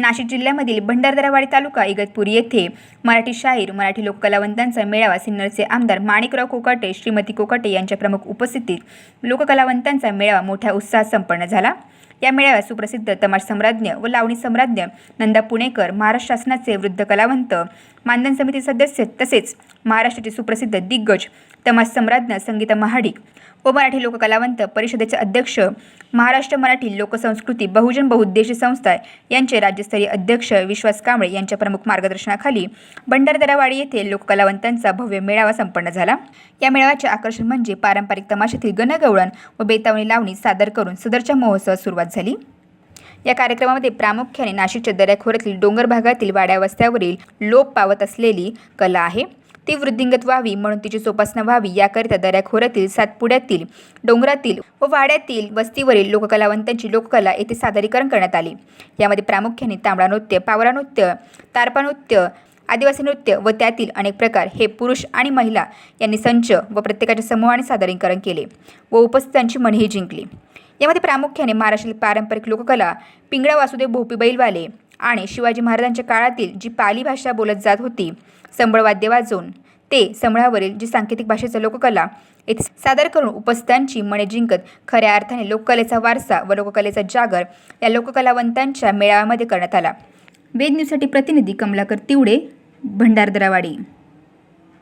नाशिक जिल्ह्यामधील भंडारदरावाडी तालुका इगतपुरी येथे मराठी शाहीर मराठी लोककलावंतांचा मेळावा सिन्नरचे आमदार माणिकराव कोकाटे श्रीमती कोकाटे यांच्या प्रमुख उपस्थितीत लोककलावंतांचा मेळावा मोठ्या उत्साहात संपन्न झाला. या मेळाव्यात सुप्रसिद्ध तमाश सम्राज्ञ व लावणी सम्राज्ञ नंदा पुणेकर महाराष्ट्र शासनाचे वृद्ध कलावंत मानधन समिती सदस्य तसेच महाराष्ट्राचे सुप्रसिद्ध दिग्गज तमाश सम्राज्ञ संगीता महाडिक व मराठी लोककलावंत परिषदेचे अध्यक्ष महाराष्ट्र मराठी लोकसंस्कृती बहुजन बहुउद्देशीय संस्था यांचे राज्यस्तरीय अध्यक्ष विश्वास कांबळे यांच्या प्रमुख मार्गदर्शनाखाली भंडारदरावाडी येथे लोककलावंतांचा भव्य मेळावा संपन्न झाला. या मेळाव्याचे आकर्षण म्हणजे पारंपरिक तमाशातील गणगवळण व बेतावणी लावणी सादर करून सदरच्या महोत्सवास सुरुवात झाली. या कार्यक्रमामध्ये प्रामुख्याने नाशिकच्या दऱ्याखोऱ्यातील डोंगर भागातील वाड्या वस्त्यावरील लोप पावत असलेली कला आहे. ती वृद्धिंगत व्हावी म्हणून तिची जोपासना व्हावी याकरिता दऱ्याखोऱ्यातील सातपुड्यातील डोंगरातील व वाड्यातील वस्तीवरील लोककलावंतांची लोककला येथे सादरीकरण करण्यात आली. यामध्ये प्रामुख्याने तांबडा नृत्य पावरा नृत्य तारपा नृत्य आदिवासी नृत्य व त्यातील अनेक प्रकार हे पुरुष आणि महिला यांनी संच व प्रत्येकाच्या समूहाने सादरीकरण केले व उपस्थितांची मनही जिंकली. यामध्ये प्रामुख्याने महाराष्ट्रातील पारंपरिक लोककला पिंगळा वासुदेव भोपी बैलवाले आणि शिवाजी महाराजांच्या काळातील जी पाली भाषा बोलत जात होती संबळ वाद्य वाजवून ते संबळावरील जी सांकेतिक भाषेचा लोककला येथे सादर करून उपस्थितांची मने जिंकत खऱ्या अर्थाने लोककलेचा वारसा व लोककलेचा जागर या लोककलावंतांच्या मेळाव्यामध्ये करण्यात आला. वेद न्यूजसाठी प्रतिनिधी कमलाकर तिवडे भंडारदरावाडी.